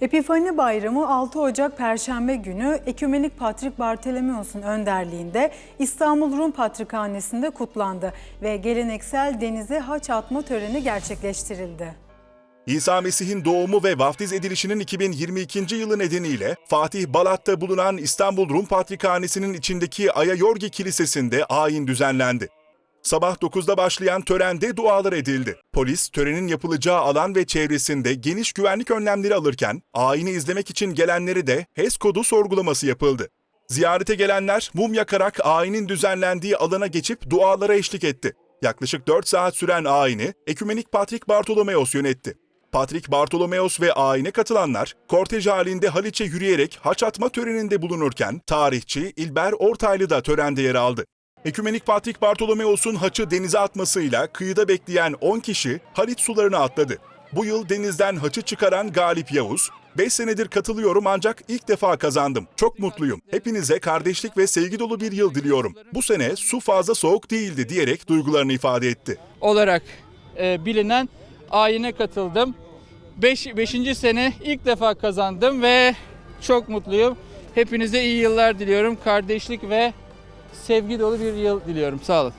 Epifani Bayramı 6 Ocak Perşembe günü Ekümenik Patrik Bartolomeos'un önderliğinde İstanbul Rum Patrikhanesi'nde kutlandı ve geleneksel denize haç atma töreni gerçekleştirildi. İsa Mesih'in doğumu ve vaftiz edilişinin 2022. yılı nedeniyle Fatih Balat'ta bulunan İstanbul Rum Patrikhanesi'nin içindeki Ayayorgi Kilisesi'nde ayin düzenlendi. Sabah 9'da başlayan törende dualar edildi. Polis törenin yapılacağı alan ve çevresinde geniş güvenlik önlemleri alırken ayini izlemek için gelenleri de HES kodu sorgulaması yapıldı. Ziyarete gelenler mum yakarak ayinin düzenlendiği alana geçip dualara eşlik etti. Yaklaşık 4 saat süren ayini Ekümenik Patrik Bartolomeos yönetti. Patrik Bartolomeos ve ayine katılanlar kortej halinde Haliç'e yürüyerek haç atma töreninde bulunurken tarihçi İlber Ortaylı da törende yer aldı. Ekümenik Patrik Bartolomeos'un haçı denize atmasıyla kıyıda bekleyen 10 kişi Haliç sularına atladı. Bu yıl denizden haçı çıkaran Galip Yavuz, 5 senedir katılıyorum ancak ilk defa kazandım. Çok mutluyum. Hepinize kardeşlik ve sevgi dolu bir yıl diliyorum. Bu sene su fazla soğuk değildi diyerek duygularını ifade etti. olarak e, bilinen ayine katıldım. 5. Beş, beşinci sene ilk defa kazandım ve çok mutluyum. Hepinize iyi yıllar diliyorum. Kardeşlik ve sevgi dolu bir yıl diliyorum. Sağ olun.